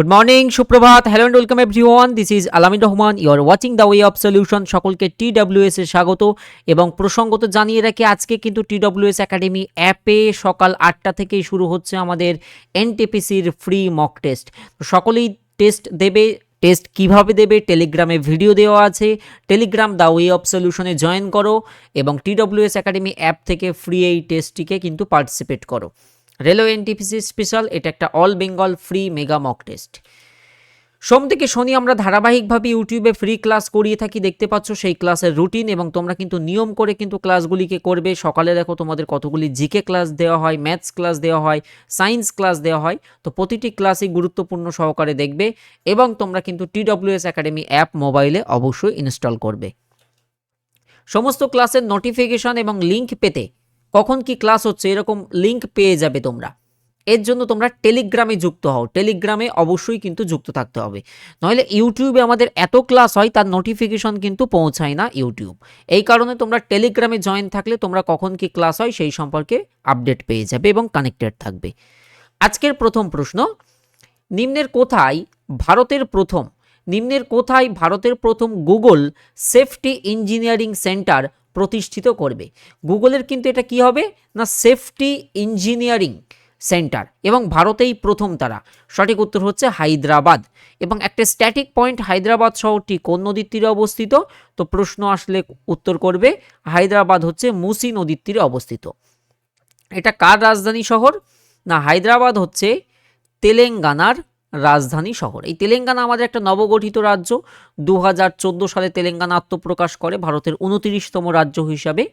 Good morning সুপ্রভাত। Hello and welcome everyone this is Alamin Rahman you are watching the way of solution সকলকে T WS এর স্বাগত এবং প্রসঙ্গত জানিয়ে রাখি, আজকে কিন্তু টি ডাব্লিউএস একাডেমি অ্যাপে সকাল আটটা থেকেই শুরু হচ্ছে আমাদের এনটিপিসির ফ্রি মক টেস্ট সকলেই টেস্ট দেবে টেস্ট কীভাবে দেবে টেলিগ্রামে ভিডিও দেওয়া আছে। টেলিগ্রাম দ্য ওয়ে অফ সলিউশনে জয়েন করো এবং টি ডাব্লিউএস একাডেমি অ্যাপ থেকে ফ্রি এই টেস্টটিকে কিন্তু পার্টিসিপেট করো। রেলওয়ে এনটিপিসি স্পেশাল, এটা একটা all Bengal free mega mock test. সোম থেকে শনি আমরা ধারাবাহিকভাবে ইউটিউবে ফ্রি ক্লাস করিয়ে থাকি, দেখতে পাচ্ছ সেই ক্লাসের রুটিন এবং তোমরা কিন্তু নিয়ম করে কিন্তু ক্লাসগুলিকে করবে। সকালে দেখো তোমাদের কতগুলি জিকে ক্লাস দেওয়া হয়, ম্যাথস ক্লাস দেওয়া হয়, সায়েন্স ক্লাস দেওয়া হয়, তো প্রতিটি ক্লাসই গুরুত্বপূর্ণ সহকারে দেখবে এবং তোমরা কিন্তু টিডব্লিউএস একাডেমি অ্যাপ মোবাইলে অবশ্যই ইনস্টল করবে। সমস্ত ক্লাসের নোটিফিকেশন এবং লিংক পেতে কখন কি ক্লাস হচ্ছে, এরকম লিংক পেয়ে যাবে তোমরা। এর জন্য তোমরা টেলিগ্রামে যুক্ত হও। টেলিগ্রামে অবশ্যই কিন্তু যুক্ত থাকতে হবে। নইলে ইউটিউবে আমাদের এত ক্লাস হয়, তার নোটিফিকেশন কিন্তু পৌঁছায় না ইউটিউব এই কারণে তোমরা টেলিগ্রামে জয়েন থাকলে তোমরা কখন কি ক্লাস হয়, সেই সম্পর্কে আপডেট পেয়ে যাবে এবং কানেক্টেড থাকবে। আজকের প্রথম প্রশ্ন, নিম্নের কোথায় ভারতের প্রথম, নিম্নের কোথায় ভারতের প্রথম গুগল সেফটি ইঞ্জিনিয়ারিং সেন্টার প্রতিষ্ঠিত করবে। গুগলের কিন্তু এটা কি হবে? না, সেফটি ইঞ্জিনিয়ারিং সেন্টার। এবং ভারতেই প্রথম তারা। সঠিক উত্তর হচ্ছে হায়দ্রাবাদ। এবং একটা স্ট্যাটিক পয়েন্ট হায়দ্রাবাদ শহরটি কোন নদীর তীরে অবস্থিত? তো প্রশ্ন আসলে উত্তর করবে, হায়দ্রাবাদ হচ্ছে মুসি নদীর তীরে অবস্থিত। এটা কার রাজধানী শহর? না, হায়দ্রাবাদ হচ্ছে তেলেঙ্গানার রাজধানী শহর। এই তেলেঙ্গানা আমাদের একটা নবগঠিত রাজ্য। দু হাজার চোদ্দ সালে তেলেঙ্গানা আত্মপ্রকাশ করে ভারতের উনতিরিশতম রাজ্য হিসাবে।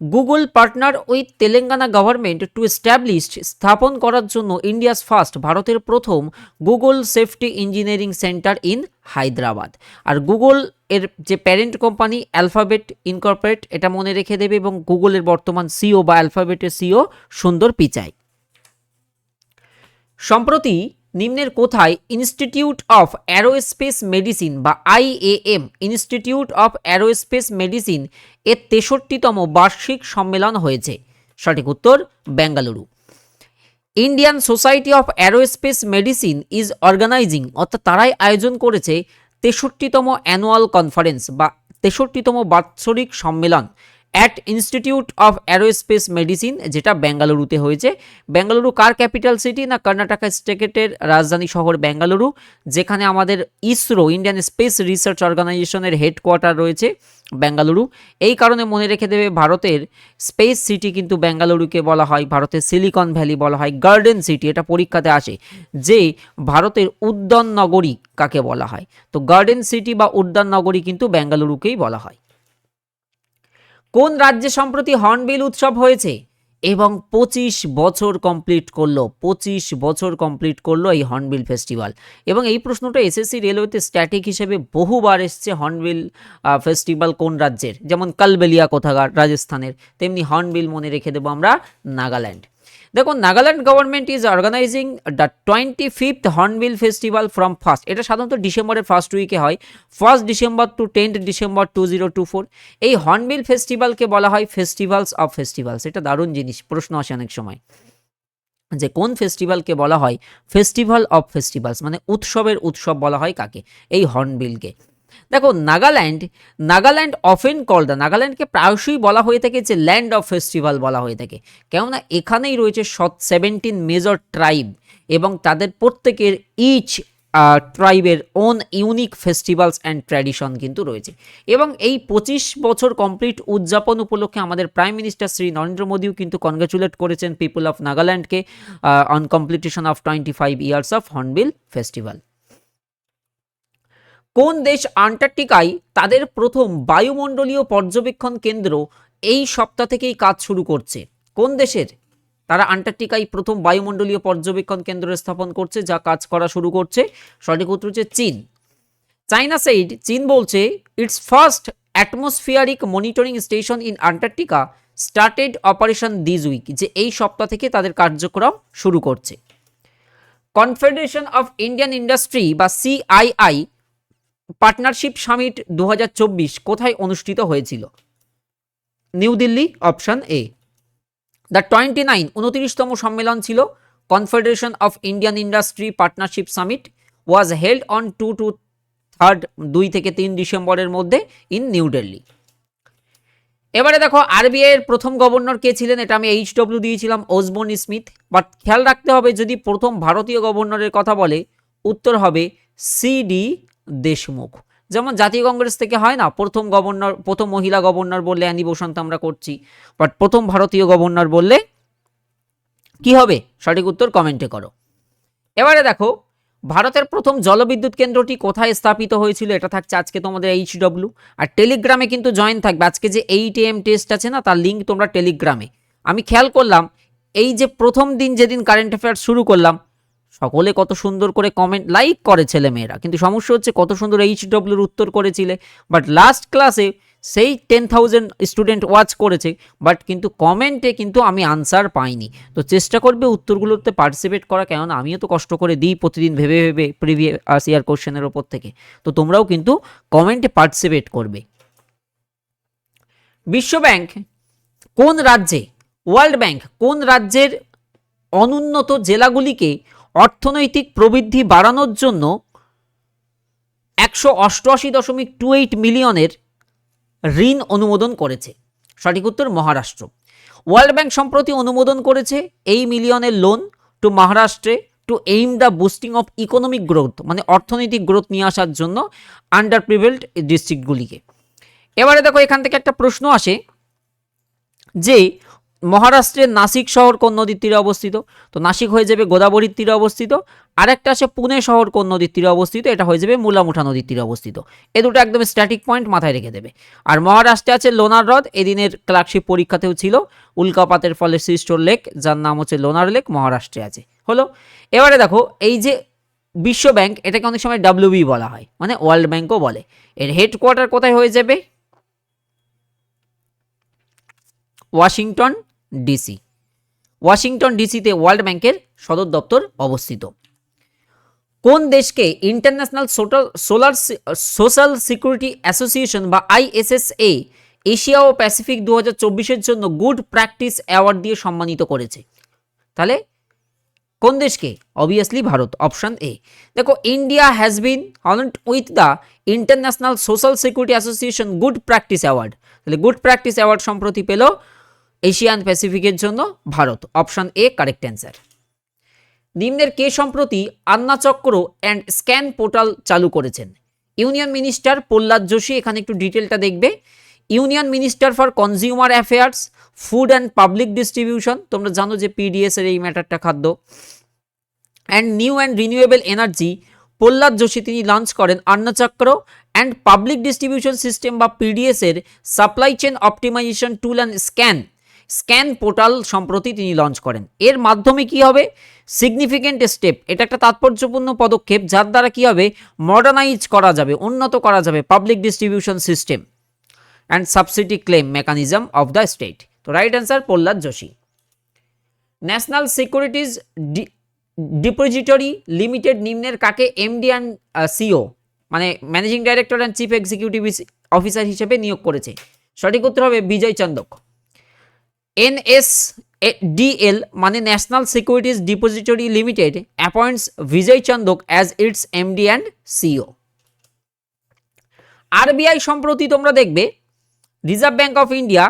Google partner with Telangana government to establish স্থাপন করার জন্য ইন্ডিয়াস ফার্স্ট ভারতের প্রথম Google safety engineering centre in Hyderabad. R Google এর যে প্যারেন্ট কোম্পানি অ্যালফাবেট ইনকর্পোরেট, এটা মনে রেখে দেবে এবং গুগলের বর্তমান সিও বা অ্যালফাবেটের সিও সুন্দর পিচাই। সম্প্রতি নিম্নের কোথায় ইনস্টিটিউট অফ অ্যারোস্পেস মেডিসিন বা IAM institute of aerospace medicine এর তেষট্টিতম বার্ষিক সম্মেলন হয়েছে? সঠিক উত্তর, Bengaluru. Indian society of aerospace medicine is organising অর্থাৎ তারাই আয়োজন করেছে, তেষট্টিতম অ্যানুয়াল কনফারেন্স বা তেষট্টিতম বাৎসরিক সম্মেলন। At institute of aerospace medicine যেটা বেঙ্গালুরুতে হয়েছে। বেঙ্গালুরু কার ক্যাপিটাল সিটি না কর্ণাটকা স্টেটের রাজধানী শহর বেঙ্গালুরু, যেখানে আমাদের ইসরো ইন্ডিয়ান স্পেস রিসার্চ অর্গানাইজেশনের হেডকোয়ার্টার রয়েছে বেঙ্গালুরু। এই কারণে মনে রেখে দেবে, ভারতের স্পেস সিটি কিন্তু বেঙ্গালুরুকে বলা হয়, ভারতের সিলিকন ভ্যালি বলা হয় গার্ডেন সিটি এটা পরীক্ষাতে আসে, যে ভারতের উদ্যান নগরী কাকে বলা হয়? তো গার্ডেন সিটি বা উদ্যান নগরী কিন্তু বেঙ্গালুরুকেই বলা হয়। কোন রাজ্যে সম্প্রতি হর্নবিল উৎসব হয়েছে? এবং পঁচিশ বছর কমপ্লিট করল, পঁচিশ বছর কমপ্লিট করল এই হর্নবিল ফেস্টিভ্যাল এবং এই প্রশ্নটা এসএসসি রেলওয়েতে স্ট্যাটিক হিসেবে বহুবার এসছে হর্নবিল ফেস্টিভ্যাল কোন রাজ্যের? যেমন কালবেলিয়া কোথাগার রাজস্থানের। তেমনি হর্নবিল মনে রেখে দেবো আমরা নাগাল্যান্ড। দেখো Nagaland government is organising the twenty fifth Hornbill festival from first এটা সাধারণত ডিসেম্বরের ফার্স্ট উইকে হয়। First December to tenth December two zero two four এই হর্নবিল ফেস্টিভ্যালকে বলা হয় ফেস্টিভ্যালস অফ ফেস্টিভ্যালস এটা দারুণ জিনিস, প্রশ্ন আসে অনেক সময়। যে কোন ফেস্টিভ্যালকে বলা হয়? ফেস্টিভ্যাল অফ ফেস্টিভ্যালস মানে উৎসবের উৎসব বলা হয় কাকে? এই হর্নবিলকে দেখো Nagaland Nagaland often call the নাগাল্যান্ডকে প্রায়শই বলা হয়ে থাকে যে ল্যান্ড অফ ফেস্টিভ্যাল বলা হয়ে থাকে। কেননা এখানেই রয়েছে সেভেন্টিন মেজর ট্রাইব এবং তাদের প্রত্যেকের each ট্রাইবের own unique festivals and tradition কিন্তু রয়েছে। এবং এই পঁচিশ বছর কমপ্লিট উদযাপন উপলক্ষে আমাদের প্রাইম মিনিস্টার শ্রী নরেন্দ্র মোদীও কিন্তু কনগ্রাচুলেট করেছেন people of নাগাল্যান্ডকে on completion of twenty five years of hornbill festival কোন দেশ আন্টার্কটিকায় তাদের প্রথম বায়ুমণ্ডলীয় পর্যবেক্ষণ কেন্দ্র এই সপ্তাহ থেকেই কাজ শুরু করছে? কোন দেশের? তারা আন্টার্কটিকায় প্রথম বায়ুমণ্ডলীয় পর্যবেক্ষণ কেন্দ্র স্থাপন করছে, যা কাজ করা শুরু করছে। সঠিক উত্তর হচ্ছে চীন। চাইনা সাইড, চীন বলছে it's first atmospheric monitoring station in Antarctica started operation this week যে এই সপ্তাহ থেকে তাদের কার্যক্রম শুরু করছে। কনফেডারেশন অফ ইন্ডিয়ান ইন্ডাস্ট্রি বা সিআইআই পার্টনারশিপ সামিট দু হাজার চব্বিশ কোথায় অনুষ্ঠিত হয়েছিল? New Delhi, option A. The twenty nine উনতিরিশতম সম্মেলন ছিল। Confederation of Indian industry partnership summit was held on two to third দুই থেকে তিন ডিসেম্বরের মধ্যে ইন নিউ দিল্লি। এবারে দেখো, আরবিআই এর প্রথম গভর্নর কে ছিলেন? এটা আমি এইচ ডব্লিউ দিয়েছিলাম ওসবন স্মিথ। বাট খেয়াল রাখতে হবে, যদি প্রথম ভারতীয় গভর্নরের কথা বলে, উত্তর হবে সিডি দেশমুখ। যেমন জাতীয় কংগ্রেস থেকে হয় না, প্রথম গভর্নর, প্রথম মহিলা গভর্নর বললে অ্যানি বসন্ত আমরা করছি বাট প্রথম ভারতীয় গভর্নর বললে কি হবে? সঠিক উত্তর কমেন্টে করো। এবারে দেখো, ভারতের প্রথম জলবিদ্যুৎ কেন্দ্রটি কোথায় স্থাপিত হয়েছিল এটা থাকছে আজকে তোমাদের এইচ ডব্লিউ আর টেলিগ্রামে কিন্তু জয়েন থাকবে, আজকে যে এইট এম টেস্ট আছে না, তার লিঙ্ক তোমরা টেলিগ্রামে। আমি খেয়াল করলাম, এই যে প্রথম দিন যেদিন কারেন্ট অ্যাফেয়ার্স শুরু করলাম সকলে কত সুন্দর করে কমেন্ট লাইক করে ছেলে মেয়েরা কিন্তু সমস্যা হচ্ছে কত সুন্দর এইচ ডব্লিউর উত্তর করেছিলে বাট লাস্ট ক্লাসে সেই টেন থাউজেন্ড স্টুডেন্ট ওয়াচ করেছে বাট কিন্তু কমেন্টে কিন্তু আমি আনসার পাইনি। তো চেষ্টা করবে উত্তরগুলোতে পার্টিসিপেট করা, কেননা আমিও তো কষ্ট করে দিই প্রতিদিন ভেবে ভেবে প্রিভিয়াস ইয়ার কোশ্চেনের ওপর থেকে। তো তোমরাও কিন্তু কমেন্টে পার্টিসিপেট করবে। বিশ্বব্যাংক, কোন রাজ্যে ওয়ার্ল্ড ব্যাংক কোন রাজ্যের অনুন্নত জেলাগুলিকে অর্থনৈতিক প্রবৃদ্ধি বাড়ানোর জন্য একশো অষ্টআশি দশমিক টু এইট মিলিয়নের ঋণ অনুমোদন করেছে। সঠিক উত্তর, মহারাষ্ট্র। ওয়ার্ল্ড ব্যাংক সম্প্রতি অনুমোদন করেছে এই মিলিয়নের লোন টু মহারাষ্ট্রে to aim the boosting of economic growth মানে অর্থনৈতিক গ্রোথ নিয়ে আসার জন্য আন্ডার প্রিভেল্ড ডিস্ট্রিক্টগুলিকে এবারে দেখো এখান থেকে একটা প্রশ্ন আসে যে মহারাষ্ট্রের নাসিক শহর কোন নদীর তীরে অবস্থিত? তো নাসিক হয়ে যাবে গোদাবরীর তীরে অবস্থিত। আরেকটা আছে পুনে শহর কোন নদীর তীরে অবস্থিত? এটা হয়ে যাবে মুলামুঠা নদীর তীরে অবস্থিত। এ দুটো একদম স্ট্যাটিক পয়েন্ট মাথায় রেখে দেবে। আর মহারাষ্ট্রে আছে লোনার হ্রদ। এদিনের ক্লার্কশিপ পরীক্ষাতেও ছিল। উল্কাপাতের ফলে সৃষ্ট লেক, যার নাম হচ্ছে লোনার লেক, মহারাষ্ট্রে আছে। হলো? এবারে দেখো, এই যে বিশ্ব ব্যাংক, এটাকে অনেক সময় ডাব্লিউবি বলা হয়। মানে ওয়ার্ল্ড ব্যাংকও বলে। এর হেডকোয়ার্টার কোথায় হয়ে যাবে? Washington DC. ওয়াশিংটন ডিসিতে ওয়ার্ল্ড ব্যাংকের সদর দপ্তর অবস্থিত। কোন দেশকে international solar social security association বা আইএসএসএ এশিয়া ও প্যাসিফিক দু হাজার জন্য গুড প্র্যাকটিস অ্যাওয়ার্ড দিয়ে সম্মানিত করেছে? তাহলে কোন দেশকে? Obviously Bharat, option A. দেখো, India has been honoured with the international social security association good practice award তাহলে গুড প্র্যাকটিস অ্যাওয়ার্ড সম্প্রতি পেল এশিয়ান প্যাসিফিকের জন্য Bharat. Option A correct answer নিম্নের কে সম্প্রতি আন্না চক্র অ্যান্ড স্ক্যান পোর্টাল চালু করেছেন? ইউনিয়ন মিনিস্টার প্রহ্লাদ যোশী এখানে একটু ডিটেলটা দেখবে। Union minister for consumer affairs food and public distribution তোমরা জানো যে পিডিএস এর এই ম্যাটারটা খাদ্য। And new and renewable energy Pralhad Joshi তিনি লঞ্চ করেন Annachakra and public distribution system বা পিডিএস এর supply chain optimisation tool and scan scan portal সম্প্রতি তিনি লঞ্চ করেন। এর মাধ্যমে কি হবে? সিগনিফিকেন্ট স্টেপ এটা একটা তাৎপর্যপূর্ণ পদক্ষেপ, যার দ্বারা কি হবে? মডার্নাইজ করা যাবে, উন্নত করা যাবে public distribution system and subsidy claim mechanism of the state তো right answer Pralhad Joshi. National securities depository limited নিম্নের কাকে এমডি অ্যান্ড সিও মানে managing director and chief executive officer হিসেবে নিয়োগ করেছে? সঠিক উত্তর হবে বিজয় চন্দক এনএস ডিএল মানে national securities depository limited, appoints Vijay Chandak as its MD and CEO RBI সম্প্রতি তোমরা দেখবে রিজার্ভ ব্যাঙ্ক অফ ইন্ডিয়া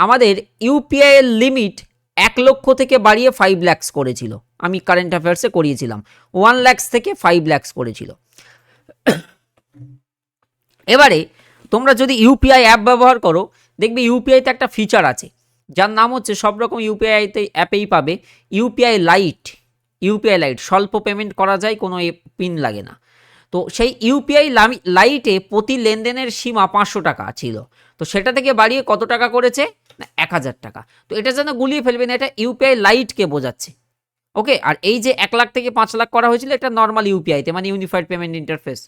আমাদের ইউপিআই এর লিমিট এক লক্ষ থেকে বাড়িয়ে ফাইভ ল্যাক্স করেছিল। আমি কারেন্ট অ্যাফেয়ার্সে করিয়েছিলাম। ওয়ান ল্যাক্স থেকে ফাইভ ল্যাক্স করেছিল। এবারে তোমরা যদি ইউপিআই অ্যাপ ব্যবহার করো, দেখবে ইউপিআইতে একটা ফিচার আছে। যার নাম হচ্ছে সব রকম ইউপিআইতে অ্যাপেই পাবে। ইউপিআই লাইট ইউপিআই লাইট, স্বল্প পেমেন্ট করা যায়, কোনো পিন লাগে না। তো সেই ইউপিআই লাইটে প্রতি লেনদেনের সীমা পাঁচশো টাকা ছিল। তো সেটা থেকে বাড়িয়ে কত টাকা করেছে? না, এক হাজার টাকা। তো এটা যেন গুলিয়ে ফেলবেন এটা ইউপিআই লাইটকে বোঝাচ্ছে। ওকে, আর এই যে এক লাখ থেকে পাঁচ লাখ করা হয়েছিল, এটা নর্মাল ইউপিআইতে মানে unified payment interface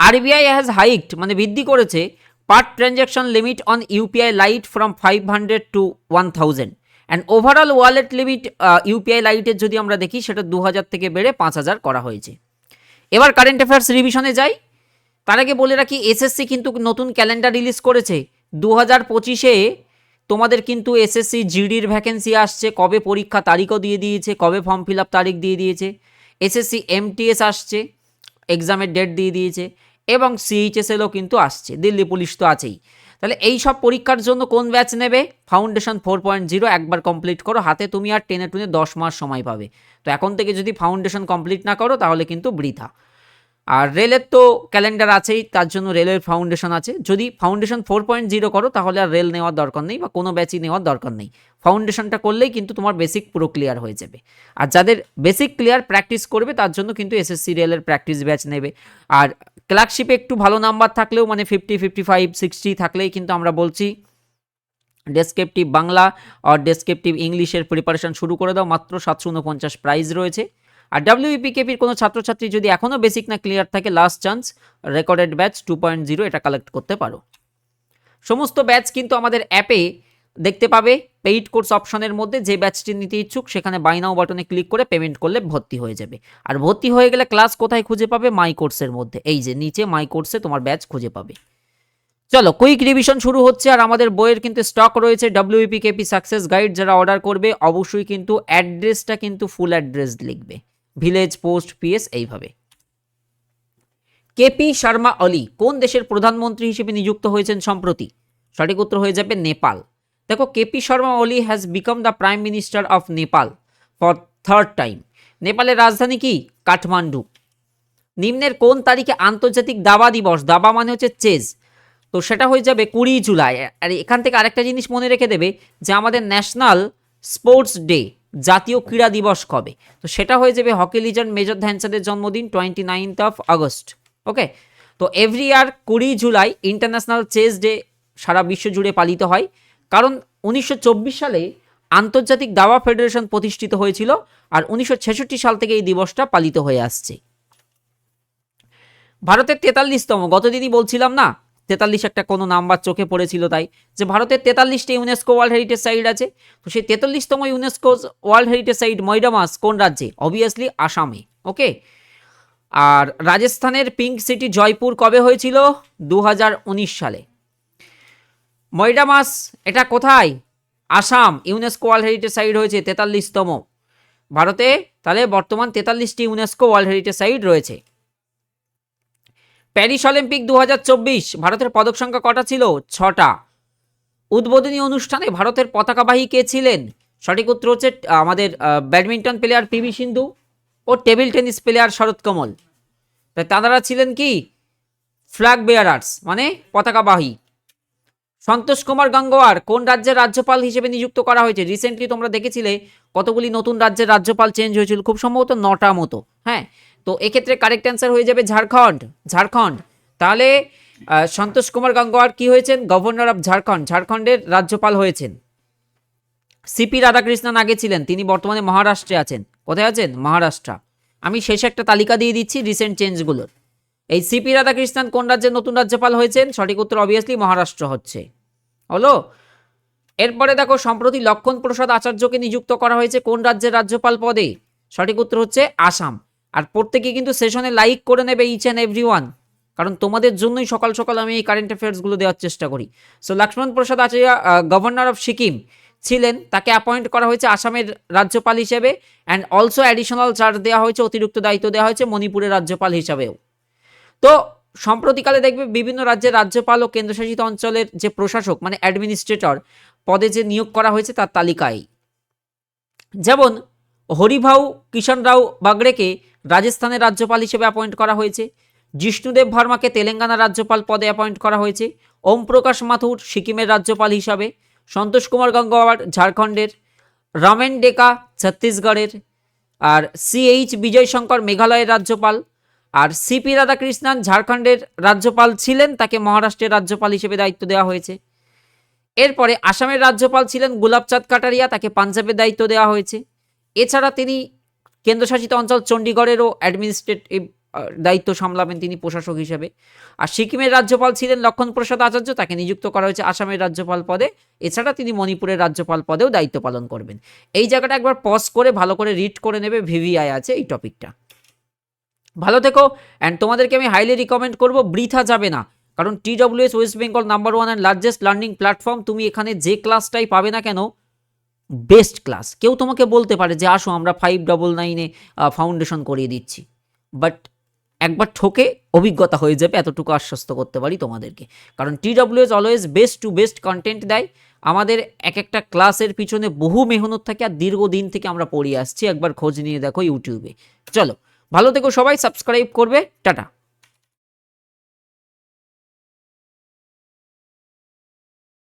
RBI has hiked মানে বৃদ্ধি করেছে per transaction limit on UPI lite from five hundred to one thousand. And overall wallet limit UPI লাইটের যদি আমরা দেখি, সেটা দু হাজার থেকে বেড়ে পাঁচ হাজার করা হয়েছে। এবার কারেন্ট অ্যাফেয়ার্স রিভিশনে যাই। তার আগে বলে রাখি এসএসসি কিন্তু নতুন ক্যালেন্ডার রিলিজ করেছে। দু হাজার পঁচিশে তোমাদের কিন্তু এসএসসি জিডির ভ্যাকেন্সি আসছে। কবে পরীক্ষা তারিখও দিয়ে দিয়েছে, কবে ফর্ম ফিল আপ তারিখ দিয়ে দিয়েছে। এসএসসি এমটিএস আসছে এক্সামের ডেট দিয়ে দিয়েছে। এবং সিএইচএসএলও কিন্তু আসছে, দিল্লি পুলিশ তো আছেই। তাহলে এই সব পরীক্ষার জন্য কোন ব্যাচ নেবে? ফাউন্ডেশন ফোর পয়েন্ট জিরো একবার কমপ্লিট করো, হাতে তুমি আর টেনে টুনে দশ মাস সময় পাবে। তো এখন থেকে যদি ফাউন্ডেশন কমপ্লিট না করো, তাহলে কিন্তু বৃথা। আর রেলের তো ক্যালেন্ডার আছেই, তার জন্য রেলের ফাউন্ডেশন আছে। যদি ফাউন্ডেশন ফোর পয়েন্ট জিরো করো, তাহলে আর রেল নেওয়ার দরকার নেই বা কোনো ব্যাচই নেওয়ার দরকার নেই। ফাউন্ডেশনটা করলেই কিন্তু তোমার বেসিক পুরো ক্লিয়ার হয়ে যাবে। আর যাদের বেসিক ক্লিয়ার প্র্যাকটিস করবে, তার জন্য কিন্তু এসএসসি রেলের প্র্যাকটিস ব্যাচ নেবে। আর ক্লার্কশিপে একটু ভালো নাম্বার থাকলেও মানে ফিফটি ফিফটি ফাইভ সিক্সটি থাকলেই কিন্তু আমরা বলছি ডেসক্রিপটিভ বাংলা আর ডেসক্রিপটিভ ইংলিশের প্রিপারেশন শুরু করে দাও। মাত্র সাতশো উনপঞ্চাশ প্রাইজ রয়েছে। আর ডাব্লিউপি কেপির কোনো ছাত্রছাত্রী যদি এখনও বেসিক না ক্লিয়ার থাকে last chance recorded batch two point zero এটা কালেক্ট করতে পারো। সমস্ত ব্যাচ কিন্তু আমাদের অ্যাপে দেখতে পাবে পেইড কোর্স অপশনের মধ্যে যে ব্যাচটি নিতে ইচ্ছুক, সেখানে বাই নাও বাটনে ক্লিক করে পেমেন্ট করলে ভর্তি হয়ে যাবে। আর ভর্তি হয়ে গেলে ক্লাস কোথায় খুঁজে পাবে? মাই কোর্সের মধ্যে। এই যে নিচে মাই কোর্সে তোমার ব্যাচ খুঁজে পাবে। চলো কুইক রিভিশন শুরু হচ্ছে আর আমাদের বইয়ের কিন্তু স্টক রয়েছে ডাব্লিউপি কেপি সাকসেস গাইড যারা অর্ডার করবে, অবশ্যই কিন্তু অ্যাড্রেসটা কিন্তু ফুল অ্যাড্রেস লিখবে। ভিলেজ পোস্ট পিএস এইভাবে। কেপি শর্মা অলি, কোন দেশের প্রধানমন্ত্রী হিসেবে নিযুক্ত হয়েছেন সম্প্রতি? সঠিক উত্তর হয়ে যাবে নেপাল। দেখো, KP Sharma Oli has become the prime minister of Nepal for third time নেপালের রাজধানী কি? কাঠমান্ডু। নিম্নের কোন তারিখে আন্তর্জাতিক দাবা দিবস? দাবা মানে হচ্ছে চেজ তো সেটা হয়ে যাবে কুড়ি জুলাই। আর, এখান থেকে আরেকটা জিনিস মনে রেখে দেবে যে আমাদের ন্যাশনাল স্পোর্টস ডে জাতীয় ক্রীড়া দিবস কবে? তো সেটা হয়ে যাবে হকি লিজেন্ড মেজর ধ্যানচাঁদের জন্মদিন twenty ninth of August okay তো এভরি ইয়ার কুড়ি জুলাই ইন্টারন্যাশনাল চেস ডে সারা বিশ্ব জুড়ে পালিত হয়। কারণ উনিশশো চব্বিশ সালে আন্তর্জাতিক দাবা ফেডারেশন প্রতিষ্ঠিত হয়েছিল আর উনিশশো ছেষট্টি সাল থেকে এই দিবসটা পালিত হয়ে আসছে। ভারতের তেতাল্লিশতম গতদিনই বলছিলাম না তেতাল্লিশ একটা কোনো নাম্বার চোখে পড়েছিল তাই, যে ভারতের তেতাল্লিশটি ইউনেস্কো ওয়ার্ল্ড হেরিটেজ সাইট আছে, তো সেই তেতাল্লিশতম UNESCO world heritage site Moidams কোন রাজ্যে? অবভিয়াসলি আসামে ওকে আর রাজস্থানের পিঙ্ক সিটি জয়পুর কবে হয়েছিল? দু হাজার উনিশ সালে। ময়ডামাস এটা কোথায়? Assam UNESCO world heritage site হয়েছে তেতাল্লিশতম। ভারতে তাহলে বর্তমান তেতাল্লিশটি ইউনেস্কো ওয়ার্ল্ড হেরিটেজ সাইট রয়েছে। প্যারিস অলিম্পিক দু হাজার চব্বিশ, ভারতের পদক সংখ্যা কটা ছিল? ছটা। উদ্বোধনী অনুষ্ঠানে ভারতের পতাকাবাহী কে ছিলেন? সঠিক উত্তর হচ্ছে আমাদের ব্যাডমিন্টন প্লেয়ার পিভি সিন্ধু ও table tennis player Sharath Kamal. তাই ছিলেন কি? ফ্ল্যাগ বেয়ারার্স মানে পতাকাবাহী। সন্তোষ কুমার গঙ্গোয়ার কোন রাজ্যের রাজ্যপাল হিসেবে নিযুক্ত করা হয়েছে? রিসেন্টলি তোমরা দেখেছিলে, কতগুলি নতুন রাজ্যের রাজ্যপাল চেঞ্জ হয়েছিল, খুব সম্ভবত নটা মতো হ্যাঁ? তো এক্ষেত্রে কারেক্ট অ্যান্সার হয়ে যাবে ঝাড়খণ্ড। ঝাড়খণ্ড। তাহলে সন্তোষ কুমার গঙ্গোয়ার কি হয়েছেন? Governor of Jharkhand. ঝাড়খণ্ডের রাজ্যপাল হয়েছেন। সিপি রাধাকৃষ্ণন আগে ছিলেন, তিনি বর্তমানে মহারাষ্ট্রে আছেন। কোথায় আছেন? মহারাষ্ট্র। আমি শেষে একটা তালিকা দিয়ে দিচ্ছি রিসেন্ট চেঞ্জগুলোর এই সিপি রাধাকৃষ্ণন কোন রাজ্যের নতুন রাজ্যপাল হয়েছেন? সঠিক উত্তর অবভিয়াসলি মহারাষ্ট্র হচ্ছে। হলো? এরপরে দেখো, সম্প্রতি লক্ষণ প্রসাদ আচার্যকে নিযুক্ত করা হয়েছে কোন রাজ্যের রাজ্যপাল পদে? সঠিক উত্তর হচ্ছে আসাম। আর প্রত্যেকে কিন্তু সেশনে লাইক করে নেবে ইচ অ্যান্ড এভরি ওয়ান কারণ তোমাদের জন্যই সকাল সকাল আমি এই কারেন্ট অ্যাফেয়ার্সগুলো দেওয়ার চেষ্টা করি। So Lakshman Prasad Acharya governor of Sikkim ছিলেন। তাকে অ্যাপয়েন্ট করা হয়েছে আসামের রাজ্যপাল হিসেবে। অ্যান্ড অলসো অ্যাডিশনাল চার্জ দেওয়া হয়েছে, অতিরিক্ত দায়িত্ব দেওয়া হয়েছে মণিপুরের রাজ্যপাল হিসাবেও। তো সম্প্রতিকালে দেখবে বিভিন্ন রাজ্যের রাজ্যপাল ও কেন্দ্রশাসিত অঞ্চলের যে প্রশাসক মানে অ্যাডমিনিস্ট্রেটর পদে যে নিয়োগ করা হয়েছে তার তালিকায়। যেমন হরিভাউ, কিষণ রাও বাগড়েকে রাজস্থানের রাজ্যপাল হিসেবে অ্যাপয়েন্ট করা হয়েছে। জিষ্ণুদেব ভার্মাকে তেলেঙ্গানা রাজ্যপাল পদে অ্যাপয়েন্ট করা হয়েছে। ওম প্রকাশ মাথুর সিকিমের রাজ্যপাল হিসাবে। সন্তোষ কুমার গঙ্গোয়ার ঝাড়খণ্ডের। রমেন ডেকা ছত্তিশগড়ের। আর সিএইচ বিজয় শঙ্কর মেঘালয়ের রাজ্যপাল। আর সিপি রাধাকৃষ্ণন ঝাড়খণ্ডের রাজ্যপাল ছিলেন, তাকে মহারাষ্ট্রের রাজ্যপাল হিসেবে দায়িত্ব দেওয়া হয়েছে। এরপরে আসামের রাজ্যপাল ছিলেন গুলাবচাঁদ কাটারিয়া, তাকে পাঞ্জাবের দায়িত্ব দেওয়া হয়েছে। এছাড়া তিনি কেন্দ্রশাসিত অঞ্চল চণ্ডীগড়েরও অ্যাডমিনিস্ট্রেটিভ দায়িত্ব সামলাবেন তিনি প্রশাসক হিসেবে। আর সিকিমের রাজ্যপাল ছিলেন লক্ষণ প্রসাদ আচার্য, তাকে নিযুক্ত করা হয়েছে আসামের রাজ্যপাল পদে। এছাড়া তিনি মণিপুরের রাজ্যপাল পদেও দায়িত্ব পালন করবেন। এই জায়গাটা একবার পজ করে, ভালো করে রিড করে নেবে, ভিভিআই আছে এই টপিকটা। ভালো থেকো অ্যান্ড তোমাদেরকে আমি হাইলি রিকমেন্ড করব, বৃথা যাবে না। কারণ TWS West Bengal number one and largest learning platform তুমি এখানে যে ক্লাসটাই পাবে না কেন বেস্ট ক্লাস। কেউ তোমাকে বলতে পারে যে, আসো, আমরা ফাইভ ডবল নাইনে ফাউন্ডেশন করিয়ে দিচ্ছি। বাট একবার ঠকে অভিজ্ঞতা হয়ে যাবে, এতটুকু আশ্বস্ত করতে পারি তোমাদেরকে। কারণ T WS always best to best content দেয়। আমাদের এক একটা ক্লাসের পিছনে বহু মেহনত থাকে আর দীর্ঘদিন থেকে আমরা পড়িয়ে আসছি। একবার খোঁজ নিয়ে দেখো ইউটিউবে। চলো, ভালো থেকো সবাই সাবস্ক্রাইব করবে। টাটা।